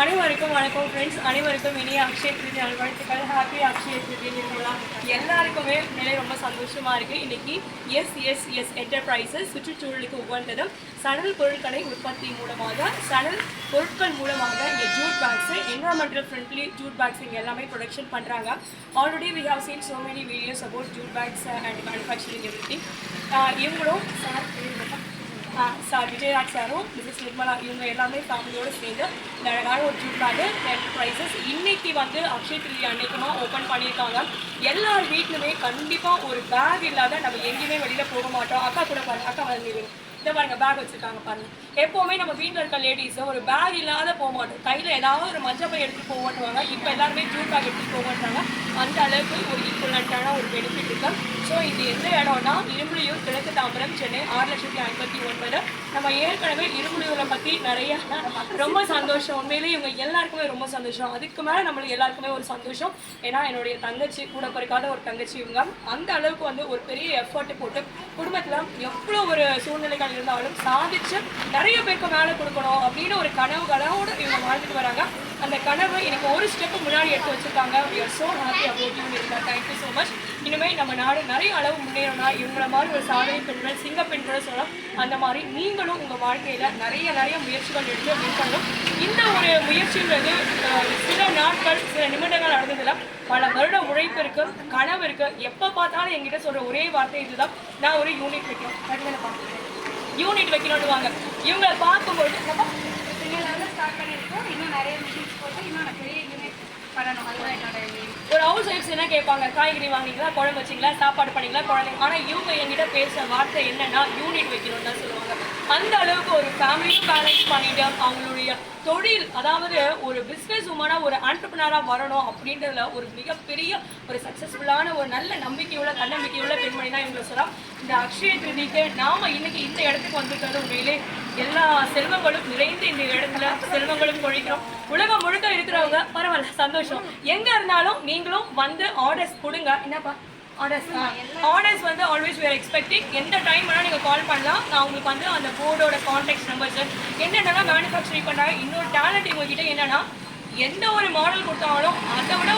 அனைவருக்கும் வணக்கம் ஃப்ரெண்ட்ஸ் அனைவருக்கும் இனிய அக்ஷய திருதி நல்வாழ்த்துக்கள். ஹாப்பி அக்ஷய திருதிங்களா எல்லாருக்குமே நிலை ரொம்ப சந்தோஷமாக இருக்குது இன்றைக்கி எஸ் எஸ் எஸ் என்டர்பிரைசஸ் சுற்றுச்சூழலுக்கு உகந்ததும் சணல் பொருட்களை உற்பத்தி மூலமாக சணல் பொருட்கள் மூலமாக இங்கே jute bags environmental friendly jute bags இங்கே எல்லாமே ப்ரொடக்ஷன் பண்ணுறாங்க already we have seen so many videos about jute bags and manufacturing every இவங்களும் சார் சார் விஜயராஜ் சாரும் மிஸ்ஸஸ் நிர்மலா இவங்க எல்லாமே ஃபேமிலியோடு சேர்ந்து இந்த அழகான ஒரு ஜூட் பேக்கு என்டர்பிரைசஸ் இன்னைக்கு வந்து அக்ஷய திருதி அன்னைக்குமா ஓப்பன் பண்ணியிருக்காங்க. எல்லார் வீட்லையுமே கண்டிப்பாக ஒரு பேக் இல்லாத நம்ம எங்கேயுமே வெளியில் போக மாட்டோம். அக்கா கூட பாருங்க அக்கா வந்து இந்த பாருங்க பேக் வச்சிருக்காங்க பாருங்க. எப்போவுமே நம்ம வீட்டில் இருக்க லேடிஸ் ஒரு பேக் இல்லாத போக மாட்டோம். கையில் ஏதாவது ஒரு மஞ்சள் பை எடுத்துட்டு போகட்டுவாங்க இப்போ எல்லாருமே ஜூட் பேக் எடுத்துட்டு போகட்டாங்க அந்த அளவுக்கு ஒரு ஈக்குவலண்ட்டான ஒரு பெனிஃபிட் இருக்கு. ஸோ இது எந்த இடம்னா இரும்புலியூர் கிழக்கு தாம்பரம் சென்னை ஆறு லட்சத்தி ஐம்பத்தி ஒன்பது. நம்ம ஏற்கனவே இரும்புலியூரை பற்றி நிறைய ரொம்ப சந்தோஷம். உண்மையிலேயே இவங்க எல்லாருக்குமே ரொம்ப சந்தோஷம். அதுக்கு மேலே நம்மளுக்கு எல்லாருக்குமே ஒரு சந்தோஷம். ஏன்னா என்னுடைய தங்கச்சி கூட குறைக்காத ஒரு தங்கச்சி இவங்க. அந்த அளவுக்கு வந்து ஒரு பெரிய எஃபர்ட் போட்டு குடும்பத்தில் எவ்வளோ ஒரு சூழ்நிலைகள் இருந்தாலும் சாதிச்சு நிறைய பேருக்கு மேலே கொடுக்கணும் அப்படின்னு ஒரு கனவு கனவோடு இவங்க வாழ்ந்துட்டு வராங்க. அந்த கனவு எனக்கு ஒரு ஸ்டெப் முன்னாடி எடுத்து வச்சிருக்காங்க. We are so happy about you இருக்கா தேங்க்யூ ஸோ மச் இனிமேல் நம்ம நாடு நிறைய அளவு முன்னேறணும்னா இவங்கள மாதிரி ஒரு சாதனை பெண்கள் சிங்க பெண்கள் சொல்லலாம். அந்த மாதிரி நீங்களும் உங்கள் வாழ்க்கையில் நிறைய நிறைய முயற்சிகள் எடுத்து win பண்ணணும். இந்த ஒரு முயற்சின்றது சில நாட்கள் சில நிமிடங்கள் நடந்ததில்ல பல வருட உழைப்பு இருக்கு கனவு இருக்கு. எப்போ பார்த்தாலும் என்கிட்ட சொல்கிற ஒரே வார்த்தை இதுதான். நான் ஒரு யூனிட் வைக்கணும் அதுதானே பார்த்துக்கிறேன் யூனிட் வைக்கணும்னு வாங்க இவங்களை பார்க்கும்போது நம்ம ஸ்டார்ட் பண்ணியிருக்கோம். இன்னும் நிறைய மிஷின்ஸ் போட்டு இன்னும் நான் பெரிய பண்ணணும் அதுதான் என்னோட ஒரு ஹவுஸ் ஒய்ஃப்ஸ் என்ன கேட்பாங்க. காய்கறி வாங்கிங்களா குழம்பு வச்சிங்களா சாப்பாடு பண்ணிங்களா குழந்தைங்க ஆனால் இவங்க என்கிட்ட பேசுகிற வார்த்தை என்னன்னா யூனிட் வைக்கணும்னு தான் சொல்லுவாங்க. அந்த அளவுக்கு ஒரு ஃபேமிலியும் பேலன்ஸ் பண்ணிட்டு அவங்களுடைய தொழில் அதாவது ஒரு பிஸ்னஸ் உமனாக ஒரு ஆண்டர்பனராக வரணும் அப்படின்றதுல ஒரு மிகப்பெரிய ஒரு சக்ஸஸ்ஃபுல்லான ஒரு நல்ல நம்பிக்கையுள்ள தன்னம்பிக்கையுள்ள பெண்மணி தான் இவங்களை சொல்லலாம் இந்த அக்ஷய திருதிக்கு நாம இன்னைக்கு இந்த இடத்துக்கு வந்திருக்கிறது உண்மையிலே எல்லா செல்வங்களும் நிறைந்து இந்த இடத்துல செல்வங்களும் கொழிக்கிறோம். உலகம் முழுக்க இருக்கிறவங்க பரவாயில்ல சந்தோஷம். எங்க இருந்தாலும் நீங்களும் வந்து ஆர்டர்ஸ் கொடுங்க. என்னப்பா? ஆர்டர்ஸ் ஆர்டர்ஸ் வந்து ஆல்வேஸ் வேர் are எக்ஸ்பெக்டிங் எந்த டைம் வேணால் நீங்கள் கால் பண்ணலாம். நான் உங்களுக்கு வந்து அந்த போர்டோட கான்டாக்ட் நம்பர்ஸ் என்னென்னா மேனுஃபேக்சரிங் பண்ணுறாங்க இன்னொரு டேலண்ட் உங்ககிட்ட என்னென்னா எந்த ஒரு மாடல் கொடுத்தாலும் அதை விட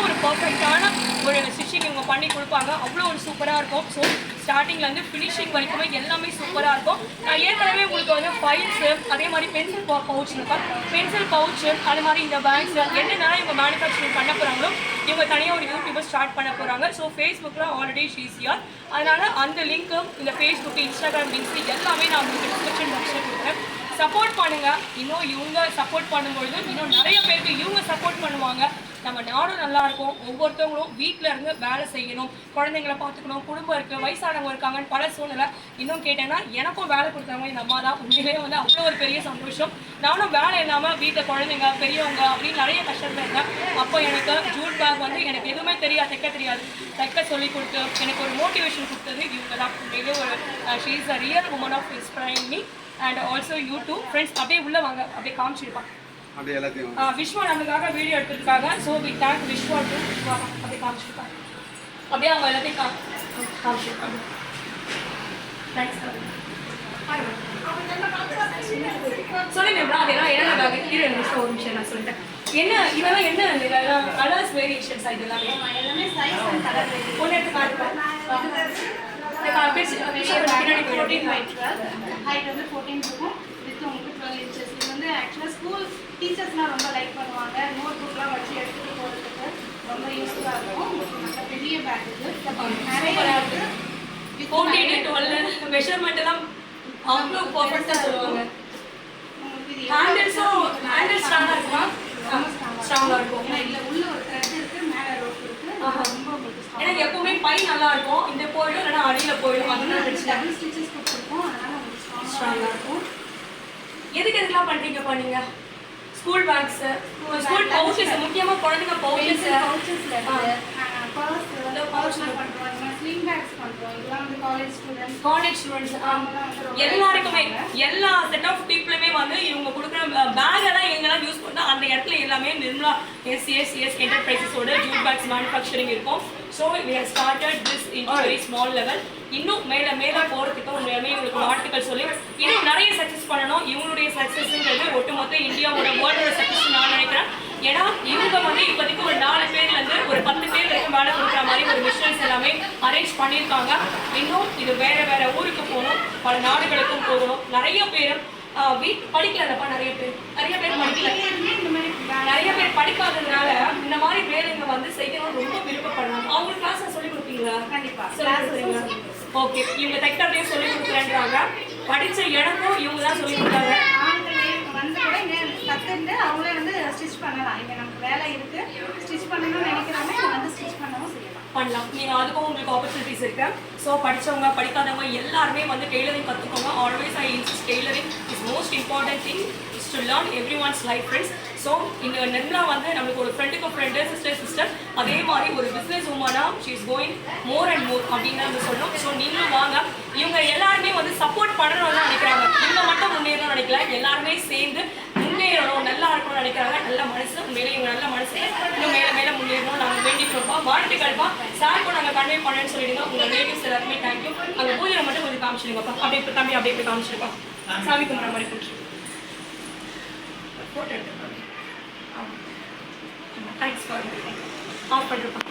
ஒரு ஸ்டிச்சிங் இவங்க பண்ணி கொடுப்பாங்க. அவ்வளோ ஒரு சூப்பராக இருக்கும். ஸோ ஸ்டார்டிங்லேருந்து ஃபினிஷிங் வரைக்குமே எல்லாமே சூப்பராக இருக்கும். நான் ஏற்கனவே உங்களுக்கு வந்து ஃபைல்ஸு அதே மாதிரி பென்சில் பவுச் இருக்கும் பென்சில் பவுச்சு அது மாதிரி இந்த பேக்ஸ் என்னென்ன இவங்க மேனுஃபேக்சரிங் பண்ண போகிறாங்களோ இவங்க தனியாக ஒரு யூடியூபை ஸ்டார்ட் பண்ண போகிறாங்க ஸோ ஃபேஸ்புக்கில் ஆல்ரெடி ஷீசியார் அதனால் அந்த லிங்க்கு இந்த ஃபேஸ்புக்கு இன்ஸ்டாகிராம் லிங்க்ஸ் எல்லாமே நான் உங்களுக்கு டிஸ்கிரிப்ஷன் பாக்ஸில் கொடுக்குறேன். சப்போர்ட் பண்ணுங்க. இன்னும் இவங்க சப்போர்ட் பண்ணும்பொழுது இன்னும் நிறைய பேருக்கு இவங்க சப்போர்ட் பண்ணுவாங்க. நம்ம நாடும் நல்லா இருக்கும் ஒவ்வொருத்தவங்களும் வீட்டில் இருந்து வேலை செய்யணும் குழந்தைங்களை பார்த்துக்கணும் குடும்பம் இருக்குது வயசானவங்க இருக்காங்கன்னு பல சூழ்நிலை. இன்னும் கேட்டேன்னா எனக்கும் வேலை கொடுத்தவங்க எங்கள் அம்மா தான். உண்மையிலே வந்து அவ்வளோ ஒரு பெரிய சந்தோஷம். நானும் வேலை இல்லாமல் வீட்டில் குழந்தைங்க பெரியவங்க அப்படின்னு நிறைய கஷ்டத்தில் இருந்தேன். அப்போ எனக்கு ஜூட் பேக் வந்து எனக்கு எதுவுமே தெரியாது தைக்க தெரியாது. தைக்க சொல்லி கொடுத்து எனக்கு ஒரு மோட்டிவேஷன் கொடுத்தது இவங்க தான். உண்மையிலே ஒரு she is a real woman of inspiring me and also you too friends அப்படியே உள்ளே வாங்க அப்படியே காமிச்சிருப்பாங்க. அப்படியே எல்லாத்தையும் ஆஹ் விஸ்வா நமக்காக வீடியோ எடுத்திருக்காங்க. So we thank Viswa to அப்படியே காமிச்சிருக்காங்க அப்படியே அவங்க எல்லாத்தையும் கா காமிச்சிருக்காங்க தேங்க்ஸ் சொல்லுங்க அதெல்லாம் என்னென்ன bag? இரு, ஒரு நிமிஷம், ஒரு நிமிஷம் நான் சொல்லிட்டேன். என்ன இதெல்லாம் என்ன இதெல்லாம் கலர்ஸ் வேரியேஷன்ஸ் இது எல்லாமே? எல்லாமே சைஸ் அண்ட் கலர் ஒன்று எடுத்து காட்டுப்பா இந்த கா- பிரிச்சு, விஷயம் பின்னாடி போயிடும். ஃபோர்டீன் பை டுவெல் ஹைட் வந்து ஃபோர்டீன் இருக்கும். வித் உங்களுக்கு டுவெல் இன்ச்சஸ் இது வந்து ஆக்சுவலாக ஸ்கூல் டீச்சர்ஸ்லாம் ரொம்ப லைக் பண்ணுவாங்க. நோட் புக்லாம் வச்சு எடுத்துகிட்டு போகிறதுக்கு ரொம்ப யூஸ்ஃபுல்லாக இருக்கும். நல்ல பெரிய பேக் இது. நிறைய இருக்கு With ஃபோர்டீன் நிறைய- டுவெல் மெஷர்மெண்ட் எல்லாம் அவ்வளோ பர்ஃபெக்டாக சொல்லுவாங்க ஹேண்டில்ஸும் ஹேண்டில் ஸ்ட்ராங்காக இருக்குமா? ஸ்ட்ராங்காக இருக்கும். ஏன்னா இதுல உள்ள ஒரு த்ரெட் இருக்கு மேல ரோப் இருக்கு. ஆஹா. ரொம்ப உங்களுக்கு. எனக்கு எப்பவுமே பை நல்லா இருக்கும். இந்த போயிடும் இல்லைன்னா அடியில போயிடும். அதனால டபுள் ஸ்டிச்சஸ் கொடுத்துருக்கோம். அதனால உங்களுக்கு Strong ஸ்ட்ராங்கா ஆ இருக்கும். எதுக்கு எதுக்கெல்லாம் பண்றீங்க பண்ணீங்க ஸ்கூல் பேக்ஸ் ஸ்கூல் பவுச்சஸ் முக்கியமா குழந்தைங்க பவுச்சஸ் பவுச்சஸ்ல இருக்கு பர்ஸ் பவுச்லாம் பண்றோம். ஸ்லிங் பேக்ஸ் பண்றோம். இதெல்லாம் வந்து காலேஜ் ஸ்டூடெண்ட்ஸ் காலேஜ் ஸ்டூடெண்ட்ஸ் எல்லாருக்குமே எல்லா செட் ஆஃப் பீப்புளுமே வந்து இவங்க கொடுக்குற பேக் எல்லாம் எங்கெல்லாம் யூஸ் பண்ணா அந்த இடத்துல எல்லாமே நிர்மலா எஸ் எஸ் எஸ் என்டர்பிரைசஸோட ஜூட் பேக்ஸ் மேனுஃபேக்சரிங் இருக்கும். So we have started this in very small level. இன்னும் மேல மேல போறதுக்கு உண்மையாலுமே இவங்களுக்கு வாழ்த்துக்கள் சொல்லி இன்னும் நிறைய சக்ஸஸ் பண்ணணும். இவங்களுடைய சக்ஸஸ்ங்கிறது ஒட்டுமொத்த இந்தியாவோட வேர்ல்டோட சக்ஸஸ் நான் நினைக்கிறேன். ஏன்னா இவங்க வந்து இப்போதைக்கு ஒரு நாலு பேர்ல இருந்து ஒரு பத்து பேர் வரைக்கும் வேலை கொடுக்குற மாதிரி ஒரு மிஷினரிஸ் எல்லாமே அரேஞ்ச் பண்ணியிருக்காங்க. இன்னும் இது வேற வேற ஊருக்கு போகணும் பல நாடுகளுக்கும் போகணும். நிறைய பேர் வீட் படிக்கலப்பா நிறைய பேர். நிறைய பேர் படிக்கல. நிறைய பேர் படிக்காததுனால இந்த மாதிரி வேலைங்க வந்து செய்யணும் ரொம்ப விருப்பப்படுறாங்க. அவங்களுக்கு கிளாஸ் சொல்லி கொடுப்பீங்களா? கண்டிப்பா. சொல்லி கொடுக்குறீங்களா ஓகே இவங்க தைக்கிறதையும் சொல்லி கொடுக்குறேன்றாங்க. படிச்ச எனக்கும் இவங்க தான் சொல்லி கொடுத்தாங்க ஆண்களே வந்து கூட இங்கே கற்றுட்டு அவங்களே வந்து ஸ்டிச் பண்ணலாம். இங்கே நமக்கு வேலை இருக்கு. ஸ்டிச் பண்ணணும்னு நினைக்கிறவங்க வந்து ஸ்டிச் பண்ணவும் செய்யலாம். பண்ணலாம். நீங்கள் அதுக்கும் உங்களுக்கு ஆப்பர்ச்சுனிட்டிஸ் இருக்கு. ஸோ படிச்சவங்க படிக்காதவங்க எல்லாருமே வந்து டெய்லரிங் கற்றுக்கோங்க always I insist tailoring is most important thing is to learn every one's life friends so இங்கே நிர்மலா வந்து நம்மளுக்கு ஒரு ஃப்ரெண்டுக்கு ஃப்ரெண்டு சிஸ்டர் சிஸ்டர் அதே மாதிரி ஒரு business உமனா she is going more and more அப்படின்னு நம்ம சொல்லணும் ஸோ நீங்களும் வாங்க. இவங்க எல்லாருமே வந்து சப்போர்ட் பண்ணணும் தான் நினைக்கிறாங்க இவங்க மட்டும் முன்னேறணும்னு நினைக்கல எல்லாருமே சேர்ந்து முன்னேறணும் நல்லா இருக்கணும்னு நினைக்கிறாங்க நல்ல மனசு உண்மையிலே இவங்க நல்ல மனசு இன்னும் மேலே மேலே முன்னேறணும் நாங்கள் வேண்டிக்கிறோம்ப்பா வாழ்த்துக்கள்ப்பா சாருக்கும் நாங்கள் கன்வே பண்ணேன்னு சொல்லிடுங்க. உங்கள் ரிலேட்டிவ்ஸ் எல்லாருமே தேங்க்யூ அங்கே பூஜையில் மட்டும் கொஞ்சம் காமிச்சிடுங்கப்பா. அப்படியே இப்போ தம்பி அப்படியே இப்போ காமிச்சிருப்பா சாமி கும்பிட்ற மாதிரி போட்டு ஃபோட்டோ எடுத்துக்கோங்க. Thanks for of பண்ணுறப்பா